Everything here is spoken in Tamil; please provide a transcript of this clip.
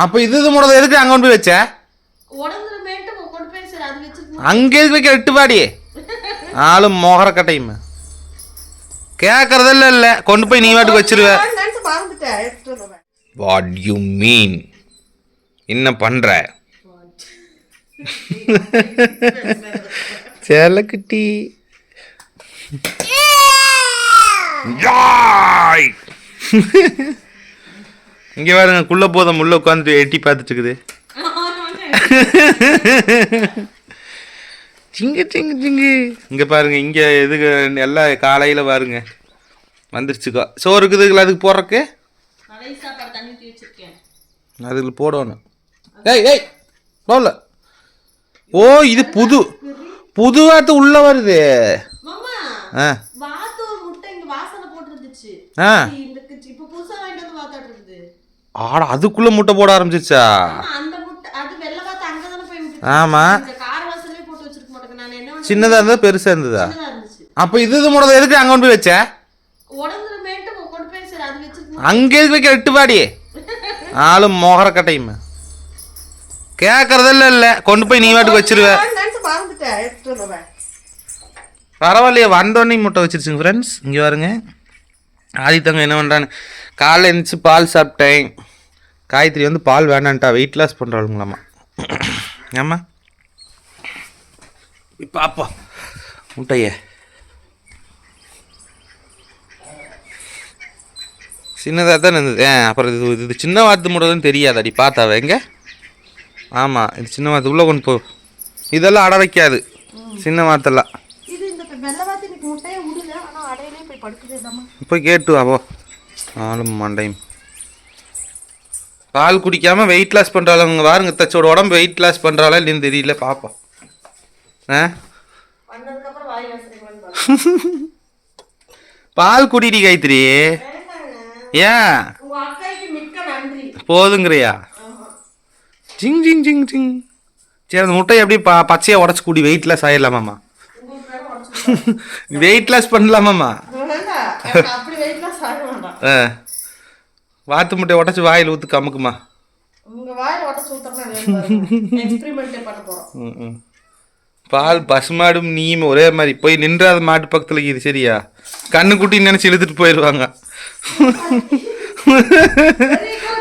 அப்போ இது இது முடதை எதுக்கு அங்கே கொண்டு போய் வச்ச? அங்கே எதுக்கு வைக்க எட்டு பாடி ஆளும் மோகர கட்டையும் கேட்கறதெல்லாம் இல்லை. கொண்டு போய் நீ வாட்டுக்கு வச்சிருவ. வாட் யூ மீன் என்ன பண்ற? செல்லக்குட்டி யாய் இங்க பாருங்க குள்ள போதும் உள்ள உட்காந்துட்டு எட்டி பார்த்துட்டு இருக்குது சிங்கு சிங்கு சிங்கு. இங்க பாருங்க இங்க எதுக்கு எல்லாம் காலையில பாருங்க. வந்துருச்சுக்கோ சோறு இருக்குதுங்களா அதுக்கு போடுறக்கு அதில் போடணும். ஏய் ஏய் போடல. ஓ இது புது புது வாத்து உள்ள வருது. ஆ. ஆ. ஆட அதுக்குள்ள முட்டை போட ஆரம்பிச்சிச்சா ஆமா, அந்த முட்டை அது வெள்ளை வாத்து அங்கதானே போய் விட்டுச்சு. ஆமா. இந்த கார வாசலே போட்டு வச்சிருக்க மாட்டேங்க. நான் என்ன பண்ணேன் சின்னதா இருந்தா பெருசா இருந்ததா? அப்ப இது இது முடதை எதுக்கு அங்க கொண்டு போய் வச்ச? உடம்புமேட்டு கொண்டு போய் சரி அது வச்சிருக்கோம் அங்கே எதுக்கு வைக்க எட்டு பாடி ஆளும் மோகர கட்டையும். கேட்கறதெல்லாம் இல்லை. கொண்டு போய் நீ வாட்டுக்கு வச்சிருவ. நினைச்சு மறந்துட்டேன். எடுத்துட்டு வருவேன் பரவாயில்லையே வந்தோடனே முட்டை வச்சிருச்சுங்க ஃப்ரெண்ட்ஸ் இங்கே பாருங்க. ஆதித்தங்க என்ன பண்ணுறான்னு காலைல எழுந்துச்சு பால் சாப்பிட்டேன். காயத்ரி வந்து பால் வேண்டான்ட்டா வெயிட் லாஸ் பண்ணுறாளுங்களாம்மா ஏம்மா? பாப்பா. முட்டையே. சின்னதாக தான் இருந்தது. அப்புறம் இது இது சின்ன வாத்து முட்டைன்னு தெரியாதாடி பார்த்தாவ எங்க? ஆமாம் இது சின்ன வாத்து உள்ளே கொண்டு போ. இதெல்லாம் அட வைக்காது. சின்ன வாத்தெல்லாம். இது இந்த வெள்ளை வாத்து இன்னைக்கு பால் குடிக்காம வெயிட் லாஸ் பண்ணுறாளுங்க பாருங்க தச்சோட உடம்பு வெயிட் லாஸ் பண்ணுறாளா இல்லைன்னு தெரியல பார்ப்போம் ஆ? பால் குடிடி காயத்ரி. ஏன்? போதுங்கிறியா? ஜிங் ஜிங் ஜிங் ஜிங். சரி அந்த முட்டையை அப்படியே ப பச்சையாக உடச்சி கூடி வெயிட் லாஸ் ஆயிடலாமாம்மா? Wait loss பண்ணலாமாம்மா? ஆ. வாத்து முட்டையை உடச்சி வாயில் ஊற்று கமுக்குமா? உங்க வாயில உடச்சு எக்ஸ்பெரிமெண்ட்டே பண்ண போறோம். ம், ம். பால் பசுமாடும் நீயும் ஒரே மாதிரி. போய் நின்றாத மாட்டு பக்கத்தில் இது சரியா? கண்ணு குட்டி நினைச்சு இழுத்துட்டு போயிடுவாங்க பெரிய கால்